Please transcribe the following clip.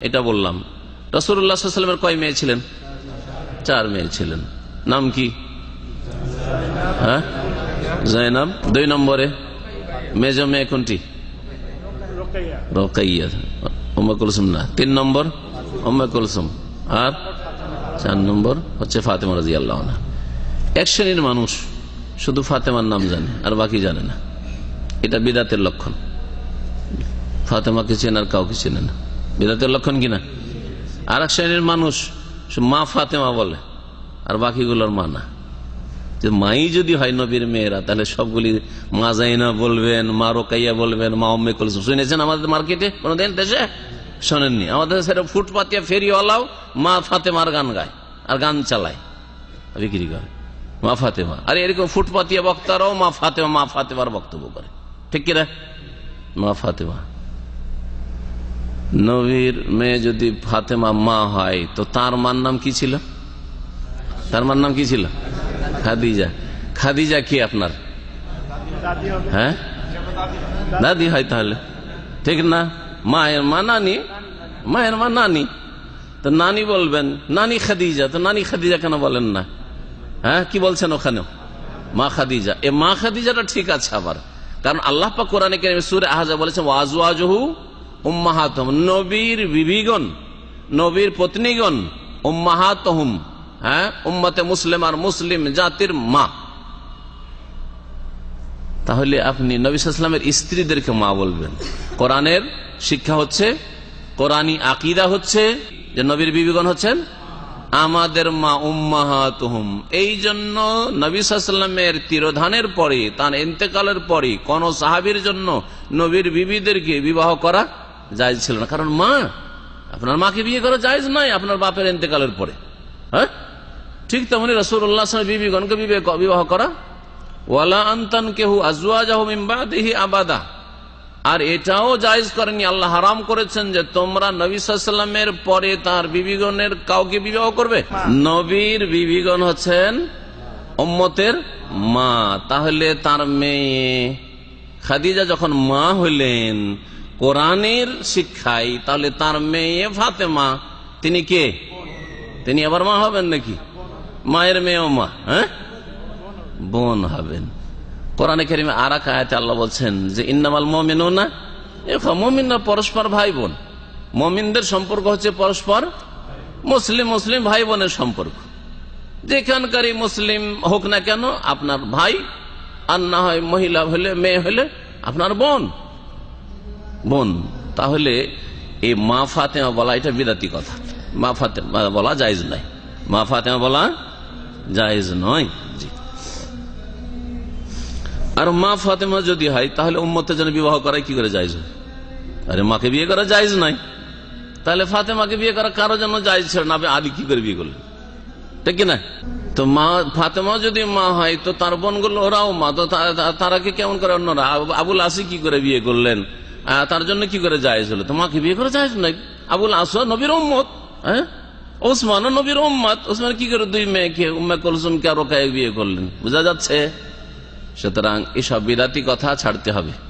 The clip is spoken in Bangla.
এটা বললাম। রসুল্লাহামের কয় মেয়ে ছিলেন? চার মেয়ে ছিলেন। নাম কি? হ্যাঁ? জয়নাব। দুই নম্বরে মেজ মেয়ে কোনটি? রকাইয়া। তিন নম্বর আর চার নম্বর হচ্ছে ফাতেমা রাজি আল্লাহ এক শ্রেণির মানুষ, শুধু ফাতেমার নাম জানে, আর বাকি জানে না। এটা বিদাতের লক্ষণ। ফাতেমাকে চেনার কাউকে চেনে না। বিদাতের লক্ষণ কিনা আর এক শ্রেণির মানুষ মা ফাতেমা বলে, আর বাকিগুলোর মা না। যে মাই যদি হয় নবীর মেয়েরা, তাহলে সবগুলি মা জাইনা বলবেন, মা রোকাইয়া বলবেন, মা অম্মে কলসুম। শুনেছেন আমাদের মার্কেটে? কোনোদিন দেশে? শোনেননি। আমাদের সেটা ফুটপাতিয়া ফেরিওয়ালাও মা ফাতেমার গান গায় আর গান চালায়। বিক্রি করে। মা ফাতেমা। আর এরকম ফুটপাতিয়া বক্তারাও মা ফাতেমা, মা ফাতেমার বক্তব্য করে। ঠিক কিনা মা ফাতেমা। নবীর মেয়ে যদি ফাতেমা মা হয়, তো তার মার নাম কি ছিল? তার মার নাম কি ছিল? খাদিজা। খাদিজা কি আপনার? হ্যাঁ? দাদি হয় তাহলে। ঠিক না? মায়ের মা নানি? মায়ের মা নানি। তো নানি বলবেন, নানি খাদিজা। তো নানি খাদিজা কেন বলেন না? হ্যাঁ? কি বলছেন ওখানে মা খাদিজা। এ মা খাদিজাটা ঠিক আছে আবার। কারণ আল্লাহ পা কোরআনে সুরে আহাজা বলেছেন ওয়াজওয়াজহু উম্মাহাতম নবীর বিবিগণ, নবীর পত্নীগণ, উম্মাহাতহুম হ্যাঁ? উম্মতে মুসলিম আর মুসলিম জাতির মা। তাহলে আপনি নবীলামের স্ত্রীদেরকে মা বলবেন। কোরআনের শিক্ষা হচ্ছে কোরআনী আকিদা হচ্ছে যে নবীর বিবিগণ হচ্ছেন আমাদের মা উম্মাহাতহুম। এই জন্য নবীলামের তিরোধানের পরে, তার ইন্তেকালের পরে কোন সাহাবির জন্য নবীর বিবিদেরকে বিবাহ করা যায় ছিল না। কারণ মা আপনার মাকে বিয়ে করা জায়জ নাই আপনার বাপের ইন্তেকালের পরে। হ্যাঁ? ঠিক তেমনি রসুল্লাহ বিবিগণকে বিবাহ করা। ওয়ালা আন্তান কেহু আজুয়াহি আবাদা। আর এটাও জায়জ করেনি আল্লাহ হারাম করেছেন যে তোমরা নবী সাল্লামের পরে তার বিবিগণের কাউকে বিবাহ করবে। নবীর বিবিগণ হচ্ছেন ওম্মতের মা। তাহলে তার মেয়ে খাদিজা যখন মা হইলেন কোরআনের শিক্ষাই, তাহলে তার মেয়ে ফাতেমা, তিনি কে? তিনি আবার মা হবেন নাকি? মায়ের মেয়েও মা হ্যাঁ? বোন হবেন। কোরআনে কেরিমে আর এক আয়াতে আল্লাহ বলছেন যে, ইন্নামাল মমিন না মমিনরা পরস্পর ভাই বোন মমিনদের সম্পর্ক হচ্ছে পরস্পর মুসলিম মুসলিম ভাই বোনের সম্পর্ক যেখানকারই মুসলিম হোক না কেন, আপনার ভাই, আর না হয় মহিলা হলে, মেয়ে হলে আপনার বোন। বোন, তাহলে এই মা ফাতেমা বলা এটা বিদাতি কথা। মা ফাতেমা বলা জায়জ নাই মা ফাতেমা বলা জায়জ নয়। জি। আর মা ফাতেমা যদি হয়, তাহলে উম্মতের জন্য বিবাহ করাই কি করে যাইজ আরে মাকে বিয়ে করা যাইজ নাই তাহলে ফাতেমাকে বিয়ে করা কারও জন্য যাইজ ছিল না? আলী কি করে বিয়ে করলেন? ঠিক কিনা তো মা, ফাতেমা যদি মা হয়, তো তার বোনগুলো ওরাও মা। তো তারাকে কেমন করে অন্যরা? আবুল আসি কি করে বিয়ে করলেন? তার জন্য কি করে জায়েজ হলো? তোমাকে বিয়ে করে জায়েজ নাই? আবুল আসো নবীর উম্মত হ্যাঁ? ওসমান নবীর উম্মত। ওসমান কি করে দুই মেয়েকে, উম্মে কলসুমকে আরও কায়ে বিয়ে করলেন? বোঝা যাচ্ছে? সুতরাং এসব বিরাতি কথা ছাড়তে হবে।